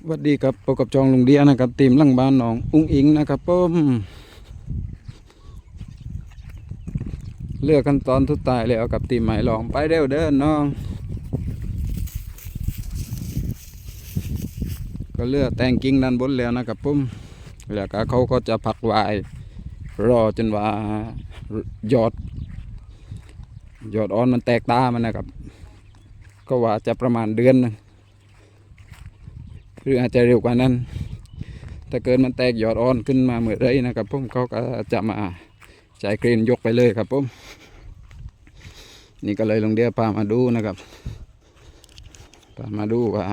สวัสดีครับพบกับจองลุงเดียนะครับทีมลังบ้านหนองอุ้งอิงนะครับผมเลือกขั้นตอนทุดตายแล้วกับทีมใหม่ลองไปเร็วเด้อน้อง ก็เลือกแต่งกิ่งด้านบนแล้วนะครับผมแล้วก็เขาก็จะพักไว้รอจนว่ายอดยอดอ่อนมันแตกตามันนะครับ ก็ว่าจะประมาณเดือนนึง หรืออาจจะเร็วกว่านั้น ถ้าเกิดมันแตกยอดอ่อนขึ้นมาเหมื่อไรนะครับผมเขาก็จะมาใช้เครนยกไปเลยครับผมนี่ก็เลยลงเดียวพามาดูนะครับพามาดูว่า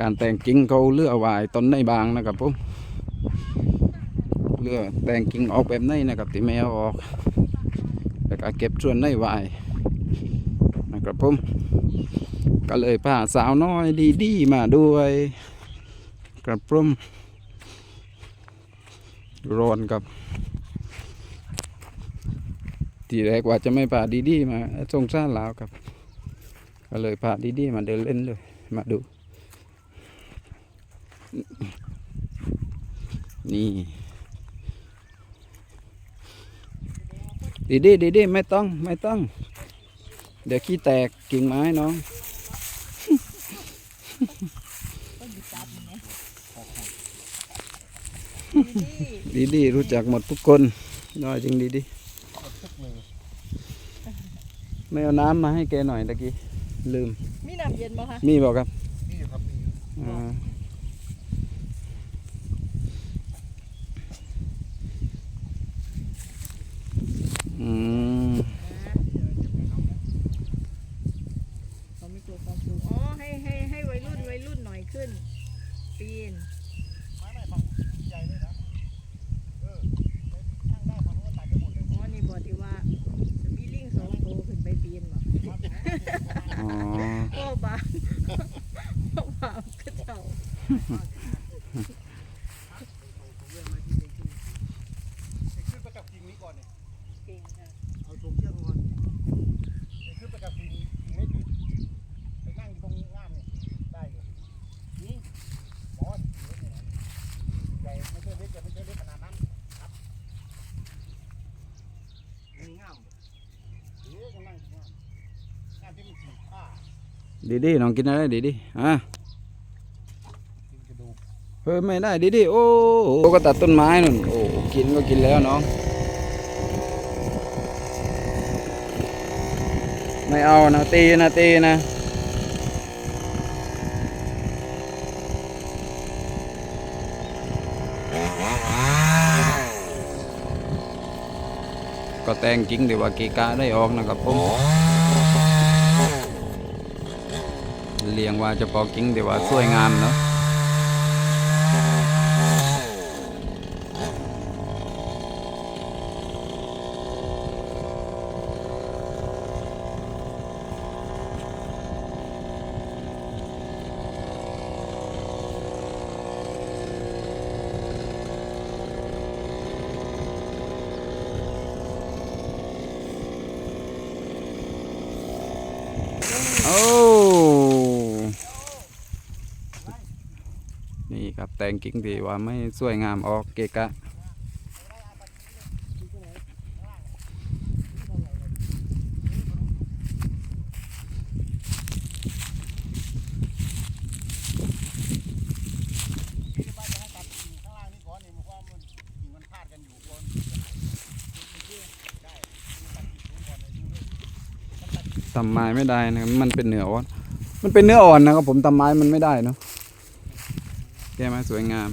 การแต่งกิ่งเขาเลือกไว้ต้นในบางนะครับผมเลือกแต่งกิ่งออกแบบไหนนะครับที่ไม่เออกแล้วก็เก็บส่วนในไว้นะ ครับผม ก็เลยพาสาวน้อยดีดีๆมาด้วยกระพร่มร้อนกับ ทีแรกว่าจะไม่พาดีดีๆมาสงสารลาวครับ ก็เลยพาดีดีๆมาเดินเล่นเลย มาดู นี่ดีดีดีดีไม่ต้อง ไม่ต้อง เดี๋ยวขี้แตกกิ่งไม้น้องดีดีๆรู้จักหมดทุกคนน้อยจริงดีดีๆไม่เอาน้ำมาให้แกหน่อยตะกี้ลืม มีน้ำเย็นบ่คะมีบอกครับนี่ครับมี อ่าอืม เขามีตัวความสูงอ๋อให้ให้ให้วัยรุ่นวัยรุ่นหน่อย ขึ้น ปีน ไม้ไหนฝั่งใหญ่เลยนะ เออไปนั่งได้ฝั่งนู้นตัดไปหมดเลย อ๋อนี่บอกที่ว่าจะมีลิงสองตัวขึ้นไปปีนบ่ อ๋อ โอ้บาโอ้บาก็เจ้า ไปขึ้นไปกับกิ่งนี้ก่อนเนี่ย เก่งค่ะ เอาตรงเชือกก่อนไปขึ้นไปกับกิ่งกิ่งไม่ติดไปนั่งอยู่ตรงง่ามเนี่ยได้เลยนี่บอสใหญ่ไม่ใช่เล็กแต่ไม่ใช่เล็กขนาดนั้นครับมีง่ามเอ๊ะก็นั่งอยู่ง่ามง่ามที่มันสีผ้า ดีดีๆน้องกินอะไรดีดีๆอะกินกระดูกเฮ้ยไม่ได้ดีดีๆโอ้โหก็ตัดต้นไม้นั่นโอ้กินก็กินแล้วน้อง ไม่เอานะตีนะตีนะก็แต่งจริงแต่ว่ากีกาได้ออกนะครับผม เลี้ยงว่าจะพอกิ้งแต่ว่าสวยงามเนาะ โอ้ นี่ับแต่งกิ่งดีว่าไม่สวยงามออกเกะกะทำไม้ไม่ได้นะมันเป็นเนื้ออ่อน มันเป็นเนื้ออ่อนนะครับผมทำไม้มันไม่ได้นะ สวยงาม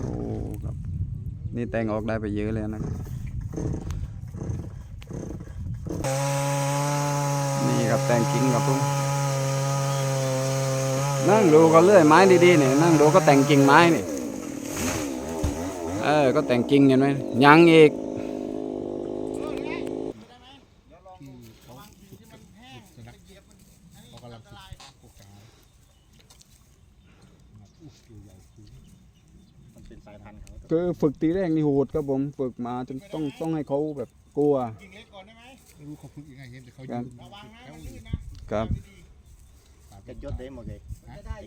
โอ้ครับนี่แต่งออกได้ไปเยอะเลยนะครับนี่ครับแต่งกิ่งครับผมนั่งดูก็เลื่อยไม้ดีๆเนี่ยนั่งดูก็แต่งกิ่งไม้นี่ อ ก็แต่งจริงเห็นไหมยังอีกคือฝึกตีแรงนี่โหดครับผมฝึกมาจนต้องต้องให้เขาแบบกลัวรู้เขาฝึกยังไงเห็นแต่เขายืนครับกันยศได้หมดเลย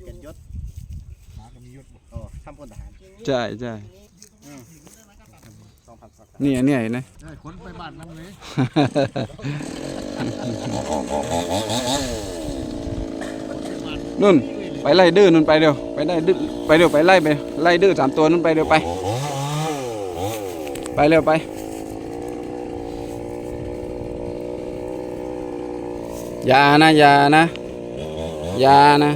กันยศมาก็มียศบอกทำพลทหารใช่ใช่ สองพันสักเนี่ยเนี่ยเห็นไหมได้ขนไปบ้านนั่งเลยนุ่นไปไล่ดื้อนุ่นไปเร็วไปได้ดื้อไปเร็วไปไล่ไปไล่ดื้อสามตัวนุ่นไปเร็วไป ไปเร็วไปอย่านะอย่านะอย่านะ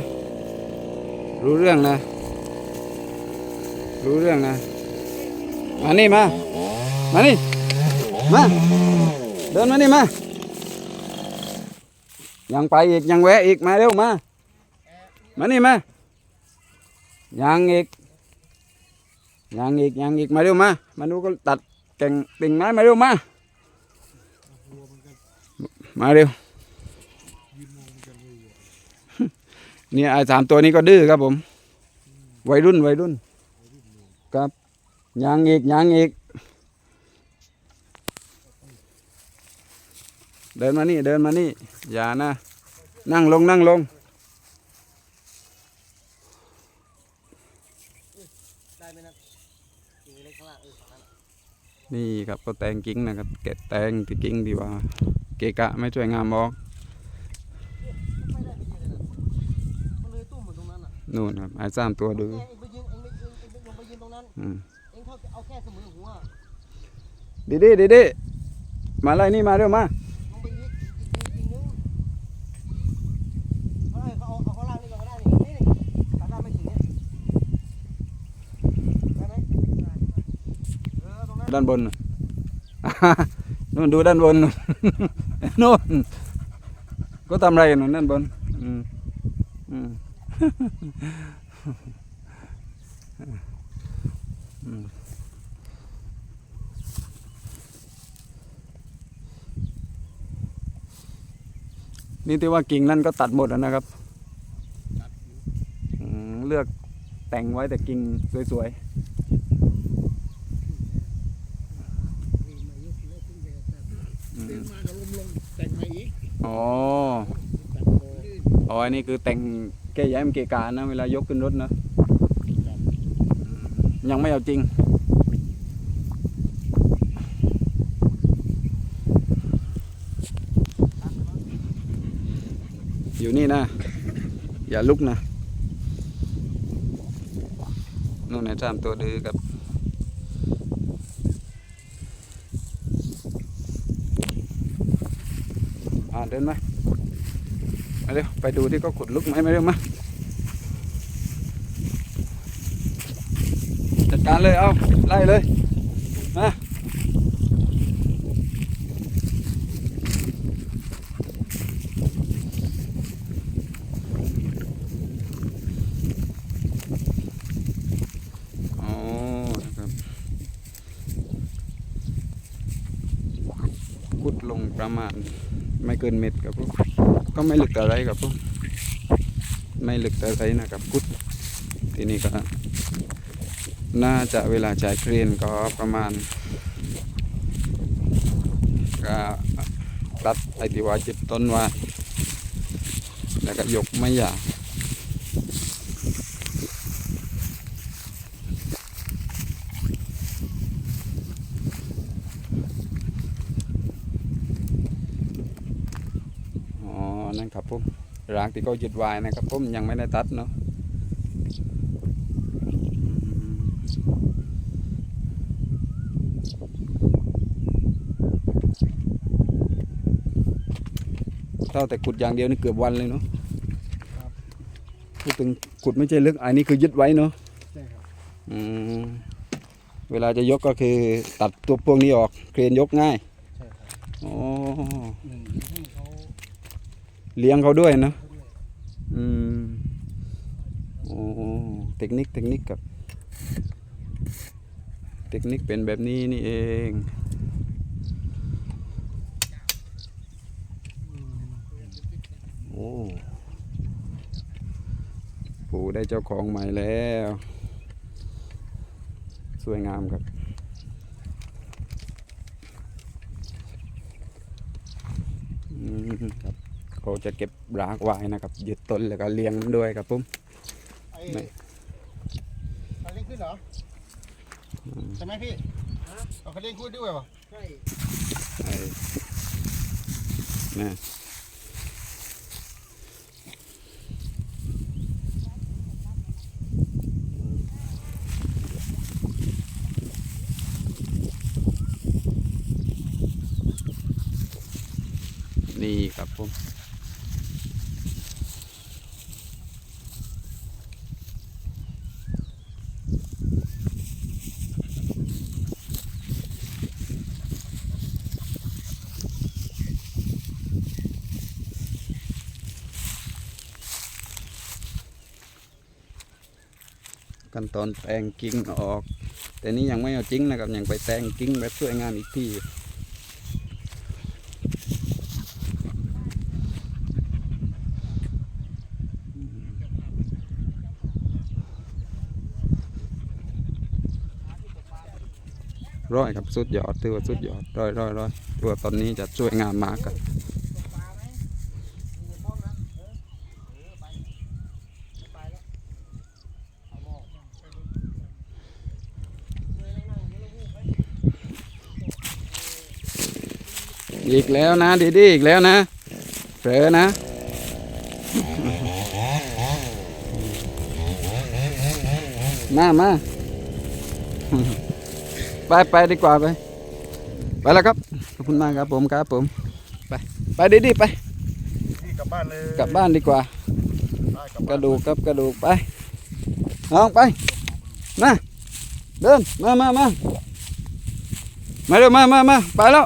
รู้เรื่องนะ รู้เรื่องนะมานี่มา มานี่มาเดินมานี่มายังไปอีกยังแวะอีกมาเร็วมามานี่มายังอีกยังอีกยังอีกมาเร็วมามาดูก็ตัดแก่งติ่งไม้มาเร็วมามาเร็วเนี่ยไอ้สามตัวนี้ก็ดื้อครับผม วัยรุ่นวัยรุ่น ครับยังอีกยังอีก เดินมานี่เดินมานี่อย่านะ นั่งลงนั่งลงได้ไหมนะยิงเล็กข้างล่างเออฝั่งนั้นนี่ครับก็แต่งกิ้งนะครับแกะแต่งที่กิ้งดีกว่า เกะกะไม่ช่วยงามบอกไม่ได้ไปยิงเลยนะมันเลยตุ้มเหมือนตรงนั้นอะนู่นครับไอ้สามตัวดื้อเองไปยิงเองไปยิงเองไปลงไปยิงตรงนั้นอืมเองเขาเอาแค่เสมอหัวดีดีดีดีมาไล่นี่มาเร็วมา ลงไปยิงอีกอีกนึงเขาให้เขาเอาเอาข้างล่างนี่ก่อนก็ได้นี่นี่สามารถไม่ถึงเนี่ยได้ไหมเออตรงนั้น ด้านบนนู่นดูด้านบนนู่นนก็ทำอะไรนนู่นด้านบนอืมอืมนี่ที่ว่ากิ่งนั่นก็ตัดหมดแล้วนะครับ เลือกแต่งไว้แต่กิ่งสวยๆ อื เดิ ม นมาก็ล้มลงแต่งมา อีกอ๋อแต่งโตอ๋ออันนี้คือแต่งแก้ย้ายมันเกะกานะเวลายกขึ้นรถนะอืมยังไม่เอาจริง อยู่นี่นะ อย่าลุกนะนู่นนะจามตัวดื้อกับ เดินมามาเร็วไปดูที่ก็ขุดลุกไหมมาเร็วมาจัดการเลยเอาไล่เลยมาอ๋อนะครับ ขุดลงประมาณไม่เกินเม็ดครับผมก็ไม่ลึกอะไรครับผมไม่ลึกอะไรนะครับกุด ทีนี้ก็น่าจะเวลาใช้เครนก็ประมาณก็ตัดไอที่ว่าจิบต้นว่าแล้วก็ยกไม่ยากอ๋อ นั่นครับผมรางที่เขายึดไว้นะครับผมยังไม่ได้ตัดเนาะอืมเท่าแต่ขุดอย่างเดียวนี่เกือบวันเลยเนาะพูดถึงขุดไม่ใช่ลึกอันนี้คือยึดไว้เนาะใช่ครับอืมเวลาจะยกก็คือตัดตัวพวกนี้ออก เครนยกง่ายใช่ครับอ๋อหนึ่งให้ เขาเลี้ยงเขาด้วยนะอืมโอ้เทคนิคเทคนิคกับ เทคนิคเป็นแบบนี้นี่เองโอ้ปู่ได้เจ้าของใหม่แล้ว สวยงามครับอืมครับ เขาจะเก็บรากไว้นะครับยึดต้นแล้วก็เลี้ยงมันด้วยครับผมไอ้ไม่คันเร่งขึ้นเหรอใช่ไหมพี่เอาคันเร่งขึ้นด้วยวะใช่ไอ้นะนี่ครับผม ขั้นตอนแต่งกิ่งออก แต่นี้ยังไม่เอาจริงนะครับยังไปแต่งกิ่งแบบสวยงามอีกทีร้อยครับสุดยอดถือว่าสุดยอดร้อยร้อยร้อยตัวตอนนี้จะสวยงามมากครับ อีกแล้วนะดีดีอีกแล้วนะเผลอนะมามาไปไปดีกว่าไป ไปแล้วครับ ขอบคุณมากครับผมครับผม ไป ไปดีดีไปกลับบ้านเลย กลับบ้านดีกว่า กระดูกครับกระดูกไปน้องไป มา เดิน มามามามาเร็วมามามาไปแล้ว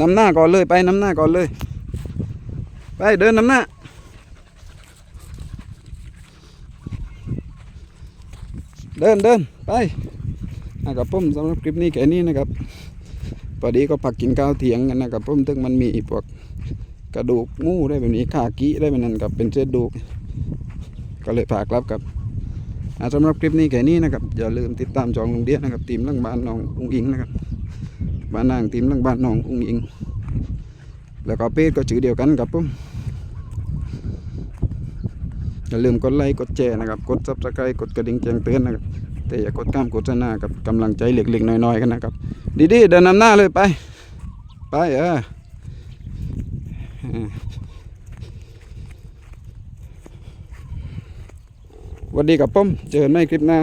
นำหน้าก่อนเลยไปนำหน้าก่อนเลย ไปเดินนำหน้า เดินเดินไปนะครับผมสำหรับคลิปนี้แค่นี้นะครับพอดีก็พักกินข้าวเถียงกันนะครับผมถึงมันมีพวกกระดูกงูได้แบบนี้ขากี้ได้แบบนั้นกับเป็นเศษดูก ก็เลยพากลับครับสำหรับคลิปนี้แค่นี้นะครับอย่าลืมติดตามจองลุงเดียนะครับทีมลังบ้านน้องอุ้งอิงนะครับ บ้านนางทีมลังบ้านน้องอุ้งอิง แล้วก็เพจก็ชื่อเดียวกันครับผมอย่าลืมกดไลค์กดแชร์นะครับกดซับสไครต์กดกระดิ่งแจ้งเตือนนะครับแต่อย่ากดข้ามโฆษณากับกำลังใจเล็กๆน้อยๆกันนะครับ ดีๆเดินนำหน้าเลยไป ไปเออสวัสดีกับผมเจอกันในคลิปหน้า